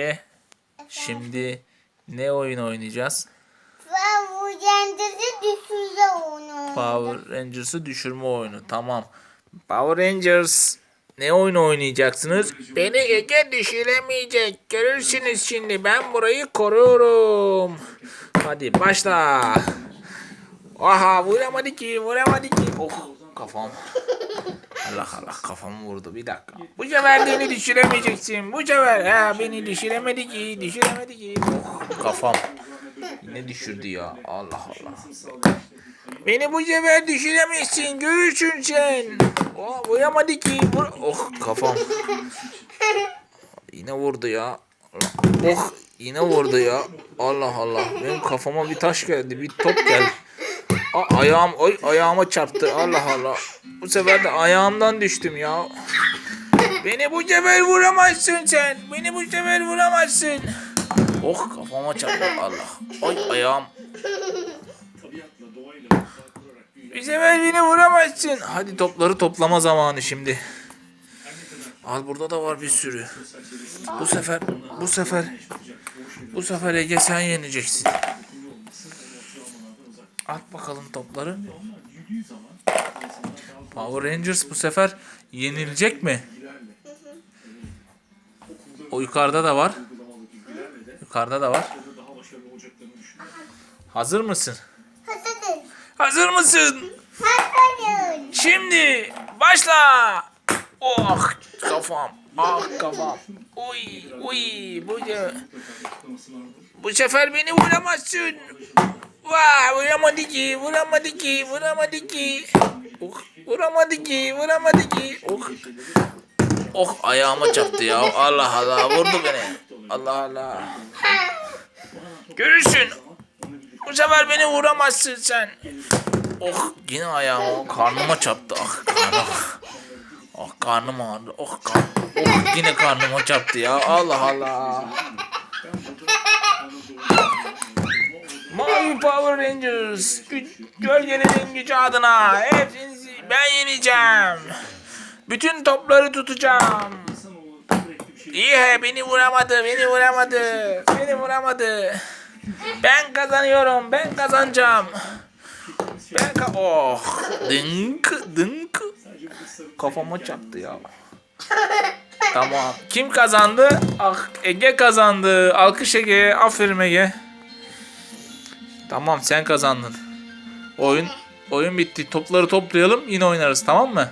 E, Şimdi ne oyun oynayacağız? Bu kendisi düşürüyor onu. Power Rangers'ı düşürme oyunu. Tamam. Power Rangers ne oyun oynayacaksınız? Beni Ege düşüremeyecek. Görürsünüz şimdi. Ben burayı koruyorum. Hadi başla. Aha vuramadı ki vuramadı ki. Oh kafam. Allah Allah kafamı vurdu bir dakika. Bu sefer beni düşüremeyeceksin. Bu sefer ha, beni düşüremedi ki düşüremedi ki. Oh, kafam. Yine düşürdü ya. Allah Allah. Beni bu sefer düşüremezsin. Görürsün sen. Oh, vuramadı ki. Vur. Oh kafam. Yine vurdu ya. Oh yine vurdu ya. Allah Allah. Benim kafama bir taş geldi. Bir top geldi. Aa, ayağım oy ayağıma çarptı. Allah Allah. Bu sefer de ayağımdan düştüm ya. Beni bu sefer vuramazsın sen. Beni bu sefer vuramazsın. Oh kafama çarptı Allah. Ay ayağım. Bir sefer beni vuramazsın. Hadi topları toplama zamanı şimdi. Al burada da var bir sürü. Bu sefer bu sefer bu sefer Ege sen yeneceksin. At bakalım topları. Power Rangers bu sefer yenilecek mi? O yukarıda da var. Yukarıda da var. Hazır mısın? Hazırız. Hazır mısın? Hazırız. Şimdi başla. Oh kafam. Ah kafam. Uy uy bu ce- bu sefer beni vuramazsın. Vay vuramadı ki vuramadı ki vuramadı ki. Oh, vuramadı ki vuramadı ki. Oh. Oh ayağıma çarptı ya. Allah Allah vurdu beni. Allah Allah. Görürsün. Bu sefer beni vuramazsın sen. Oh yine ayağıma karnıma çarptı. Ah karnım. Ah karnım ağrıdı. Oh, kar oh yine karnıma çarptı ya. Allah Allah. Mavi Power Rangers. Gü gölgelerin gücü adına. Hepinizi ben yeneceğim. Bütün topları tutacağım. İyi he beni vuramadı. Beni vuramadı. Beni vuramadı. Ben kazanıyorum. Ben kazanacağım. Ben ka oh dınk dınk kafama çarptı ya. tamam. Kim kazandı? Ah Ege kazandı. Alkış Ege. Aferin Ege. Tamam sen kazandın. Oyun oyun bitti. Topları toplayalım yine oynarız tamam mı?